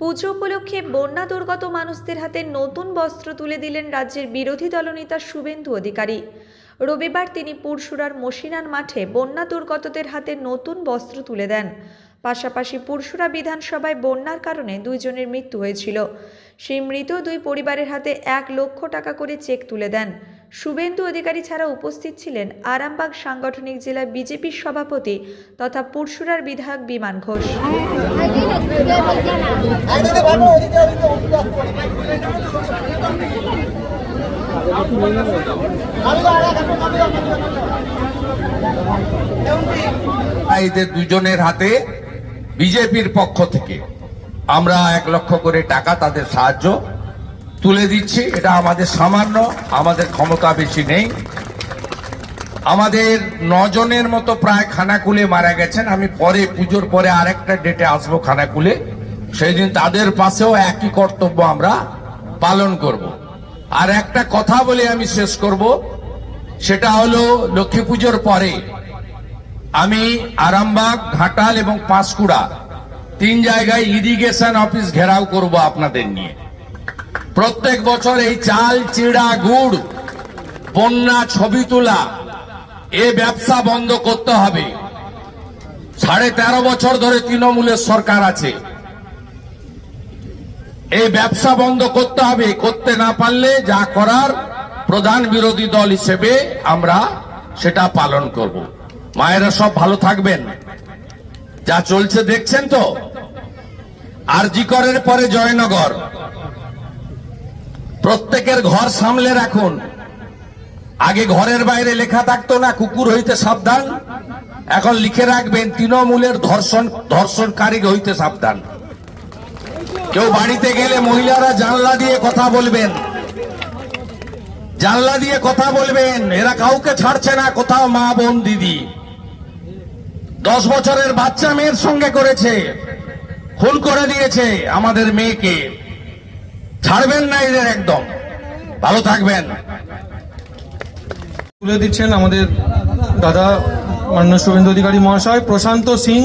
পুজো উপলক্ষে বন্যা দুর্গত মানুষদের হাতে নতুন বস্ত্র তুলে দিলেন রাজ্যের বিরোধী দলনেতা শুভেন্দু অধিকারী। রবিবার তিনি পুরসুরার মসিনান মাঠে বন্যা দুর্গতদের হাতে নতুন বস্ত্র তুলে দেন। পাশাপাশি পুরসুরা বিধানসভায় বন্যার কারণে দুইজনের মৃত্যু হয়েছিল। সেই মৃত দুই পরিবারের হাতে এক লক্ষ টাকা করে চেক তুলে দেন। শুভেন্দু অধিকারী ছাড়া উপস্থিত ছিলেন আরামবাগ সাংগঠনিক জেলা বিজেপির সভাপতি তথা পুরসুরার বিধায়ক বিমান ঘোষ। দুজনের হাতে বিজেপির পক্ষ থেকে আমরা এক লক্ষ করে টাকা তাদের সাহায্য তুলে দিচ্ছি, এটা আমাদের সামান্য, আমাদের ক্ষমতা বেশি নেই। আমাদের নজনের মতো প্রায় খানাকুলে মারা গেছেন, আমি পরে, পুজোর পরে আরেকটা ডেটে আসব খানাকুলে। সেই দিন তাদের পাশেও একই কর্তব্য আমরা পালন করব। আর একটা কথা বলে আমি শেষ করব, সেটা হলো লক্ষ্মী পুজোর পরে আমি আরামবাগ, ঘাটাল এবং পাঁশকুড়া তিন জায়গায় ইরিগেশন অফিস ঘেরাও করব আপনাদের নিয়ে। প্রত্যেক বছর এই চাল, চিড়া, গুড়, বন্যা, ছবি তোলা, এ ব্যবসা বন্ধ করতে হবে। সাড়ে তেরো বছর ধরে তৃণমূলের সরকার আছে। এই ব্যবসা বন্ধ করতে হবে, করতে না পারলে যা করার প্রধান বিরোধী দল হিসেবে আমরা সেটা পালন করব। মায়েরা সব ভালো থাকবেন। যা চলছে দেখছেন তো? আর জিকরের পরে জয়নগর। প্রত্যেকের ঘর সামলে রাখুন। আগে ঘরের বাইরে লেখা থাকতো না, কুকুর হইতে সাবধান। এখন লিখে রাখবেন, তৃণমূলের ধর্ষণ ধর্ষণকারী হইতে সাবধান। কেউ বাড়িতে গেলে মহিলারা জানলা দিয়ে কথা বলবেন। জানলা দিয়ে কথা বলবেন, এরা কাউকে ছাড়ছে না, কোথাও মা, বোন, দিদি। দশ বছরের বাচ্চা মেয়ের সঙ্গে করেছে, খুন করে দিয়েছে আমাদের মেয়েকে। ছাড়বেন না এদের একদম। ভালো থাকবেন। তুলে দিচ্ছেন আমাদের দাদা মাননীয় শুভেন্দু অধিকারী মহাশয় প্রশান্ত সিং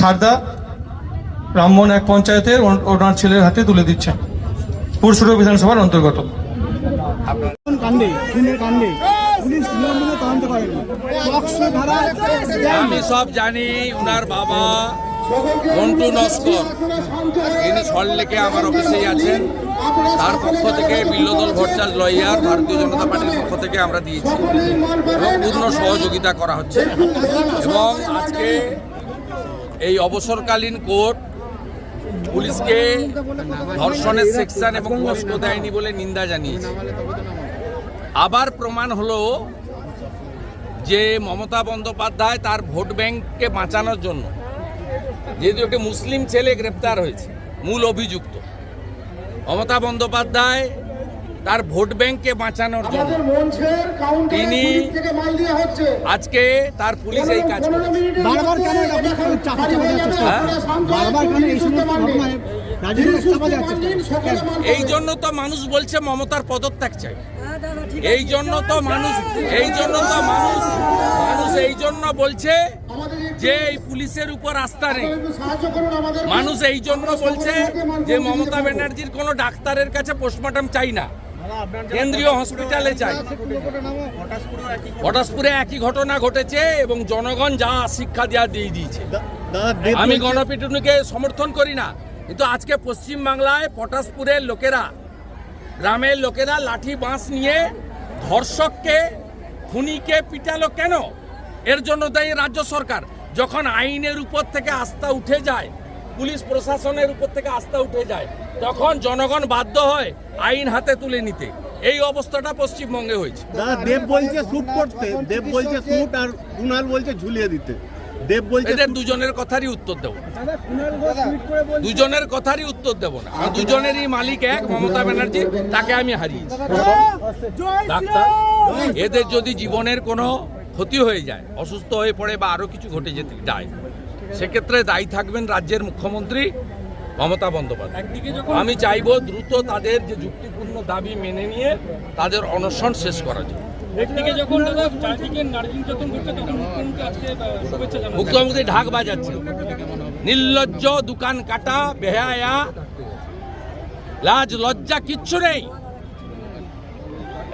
সারদা রামমোহন এক পঞ্চায়েতের ওনার ছেলের হাতে তুলে দিচ্ছেন। পুরসুর বিধানসভার অন্তর্গত। আমি সব জানি উনার বাবা মন্টু নস্কর। তিনি সল্লেকে আমার অফিসেই আছেন। তার পক্ষ থেকে বিল্লদল ভট্টাচার্য লয়ার, ভারতীয় জনতা পার্টির পক্ষ থেকে আমরা দিয়েছি। এবং পূর্ণ সহযোগিতা করা হচ্ছে। এবং আজকে এই অবসরকালীন কোর্ট পুলিশকে ধর্ষণের সেকশন এবং কষ্ট দেয়নি বলে নিন্দা জানিয়েছে। আবার প্রমাণ হলো যে মমতা বন্দ্যোপাধ্যায় তার ভোট ব্যাংককে বাঁচানোর জন্য যেহেতু একটি মুসলিম ছেলে গ্রেপ্তার হয়েছে মূল অভিযুক্ত। মমতা বন্দ্যোপাধ্যায় তার ভোট ব্যাংককে বাঁচানোর জন্য তিনি আজকে তার পুলিশ এই কাজ হ্যাঁ? এই জন্য তো মানুষ বলছে মমতার পদত্যাগ চাই। এই জন্য তো মানুষ এই জন্য তো মানুষ মানুষ এই জন্য বলছে যে এই পুলিশের উপর আস্থা নেই। মানুষ এই জন্য বলছে যে মমতা ব্যানার্জির কোনো ডাক্তারের কাছে পোস্টমর্টম চাই না। কেন্দ্রীয় হসপিটালে চাই। পটাশপুরে একই ঘটনা ঘটেছে এবং জনগণ যা শিক্ষা দেওয়া দিয়ে দিয়েছে। আমি গণপিটুনিকে সমর্থন করি না কিন্তু আজকে পশ্চিম বাংলায় পটাশপুরের লোকেরা গ্রামের লোকেরা লাঠি বাঁশ নিয়ে ধর্ষককে খুনিকে পিটালো কেন? এর জন্য দায়ী রাজ্য সরকার। যখন আইনের উপর থেকে আস্থা উঠে যায় পুলিশ প্রশাসনের উপর থেকে আস্থা উঠে যায় তখন জনগণ বাধ্য হয় আইন হাতে তুলে নিতে। এই অবস্থাটা পশ্চিমবঙ্গে হয়েছে। দেব বলছে শুট করতে দেব বলছে শুট আর কুনাল বলছে ঝুলিয়ে দিতে। দেব বলছে এদের দুজনের কথারই উত্তর দেবো। দুজনের কথারই উত্তর দেব না। আর দুজনেরই মালিক এক মমতা ব্যানার্জি তাকে আমি হারিয়েছি। ডাক্তার এদের যদি জীবনের কোনো ক্ষতি হয়ে যায় অসুস্থ হয়ে পড়ে বা আরও কিছু ঘটে যেতে যায় সেক্ষেত্রে দায়ী থাকবেন রাজ্যের মুখ্যমন্ত্রী মমতা বন্দ্যোপাধ্যায়। আমি চাইব দ্রুত তাদের যে যুক্তিপূর্ণ দাবি মেনে নিয়ে তাদের অনশন শেষ করা যায় মুখ্যমন্ত্রী ঢাক বাজাচ্ছে। নির্লজ্জ দোকান কাটা বেহায়া লাজ লজ্জা কিচ্ছু নেই।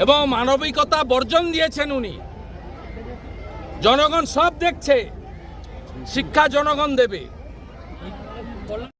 এবং মানবিকতা বর্জন দিয়েছেন উনি। জনগণ সব দেখছে শিক্ষা জনগণ দেবে।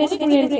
রেস্টুরেন্টে